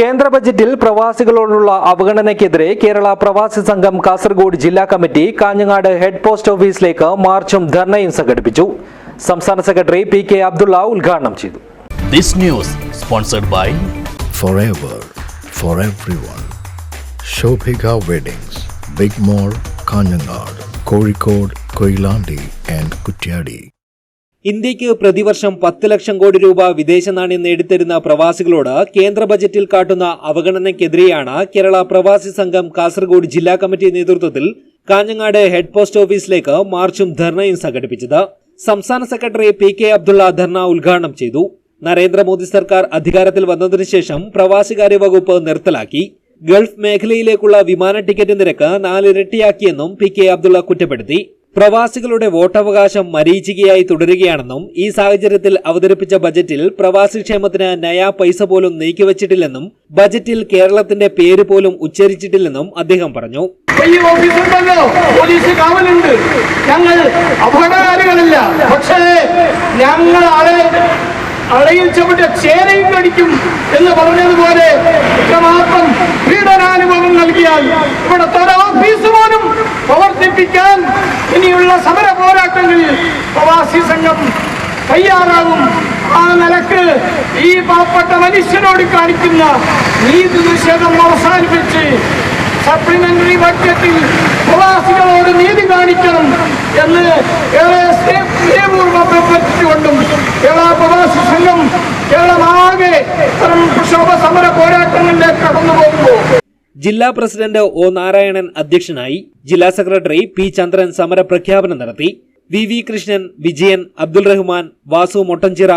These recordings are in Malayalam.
കേന്ദ്ര ബജറ്റിൽ പ്രവാസികളോടുള്ള അവഗണനയ്ക്കെതിരെ കേരള പ്രവാസി സംഘം കാസർഗോഡ് ജില്ലാ കമ്മിറ്റി കാഞ്ഞങ്ങാട് ഹെഡ് പോസ്റ്റ് ഓഫീസിലേക്ക് മാർച്ചും ധർണയും സംഘടിപ്പിച്ചു സംസ്ഥാന സെക്രട്ടറി പി കെ അബ്ദുള്ള ഉദ്ഘാടനം ചെയ്തു This news sponsored by forever for everyone. Shobhika Weddings, Big mall Kanhangad Kozhikode Koilandi and Kutyadi. ഇന്ത്യയ്ക്ക് പ്രതിവർഷം പത്ത് ലക്ഷം കോടി രൂപ വിദേശ നാണ്യം നേടിത്തരുന്ന പ്രവാസികളോട് കേന്ദ്ര ബജറ്റിൽ കാട്ടുന്ന അവഗണനയ്ക്കെതിരെയാണ് കേരള പ്രവാസി സംഘം കാസർഗോഡ് ജില്ലാ കമ്മിറ്റി നേതൃത്വത്തിൽ കാഞ്ഞങ്ങാട് ഹെഡ് പോസ്റ്റ് ഓഫീസിലേക്ക് മാർച്ചും ധർണയും സംഘടിപ്പിച്ചത്. സംസ്ഥാന സെക്രട്ടറി പി കെ അബ്ദുള്ള ധർണ ഉദ്ഘാടനം ചെയ്തു. നരേന്ദ്രമോദി സർക്കാർ അധികാരത്തിൽ വന്നതിനു ശേഷം പ്രവാസികാര്യ വകുപ്പ് നിർത്തലാക്കി. ഗൾഫ് മേഖലയിലേക്കുള്ള വിമാന ടിക്കറ്റ് നിരക്ക് നാലിരട്ടിയാക്കിയെന്നും പി കെ അബ്ദുള്ള കുറ്റപ്പെടുത്തി. പ്രവാസികളുടെ വോട്ടവകാശം മരീചികയായി തുടരുകയാണെന്നും ഈ സാഹചര്യത്തിൽ അവതരിപ്പിച്ച ബജറ്റിൽ പ്രവാസി ക്ഷേമത്തിന് നയാ പൈസ പോലും നീക്കിവച്ചിട്ടില്ലെന്നും ബജറ്റിൽ കേരളത്തിന്റെ പേര് പോലും ഉച്ചരിച്ചിട്ടില്ലെന്നും അദ്ദേഹം പറഞ്ഞു. പോലീസ് ഞങ്ങൾ അപകടകാരികളല്ല. പക്ഷേ ഞങ്ങൾ ആളെ അളയിൽ ചവിട്ട ചേരയും കടിക്കും എന്ന് പറഞ്ഞതുപോലെ ഇനിയുള്ള സമര പോരാട്ടങ്ങളിൽ പ്രവാസി സംഘം തയ്യാറാകും. ആ നിലയ്ക്ക് ഈ പാവപ്പെട്ട മനുഷ്യനോട് കാണിക്കുന്ന നീതി നിഷേധം അവസാനിപ്പിച്ച് സപ്ലിമെന്ററി ബഡ്ജറ്റിൽ പ്രവാസികളോട് നീതി കാണിക്കണം എന്ന് അഭ്യർത്ഥിച്ചുകൊണ്ടും കേരള പ്രവാസി സംഘം കേരളമാകെ ഇത്തരം പ്രക്ഷോഭ സമര പോരാട്ടങ്ങളിലേക്ക് കടന്നു പോകുമ്പോൾ ജില്ലാ പ്രസിഡന്റ് ഒ നാരായണൻ അധ്യക്ഷനായി ജില്ലാ സെക്രട്ടറി പി ചന്ദ്രൻ സമര പ്രഖ്യാപനം നടത്തി. വി വി കൃഷ്ണൻ വിജയൻ അബ്ദുൾ റഹ്മാൻ വാസു മൊട്ടഞ്ചിറ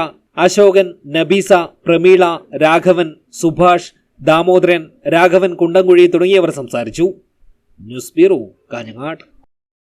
അശോകൻ നബീസ പ്രമീള രാഘവൻ സുഭാഷ് ദാമോദരൻ രാഘവൻ കുണ്ടംകുഴി തുടങ്ങിയവർ സംസാരിച്ചു. News bureau Kanhangad.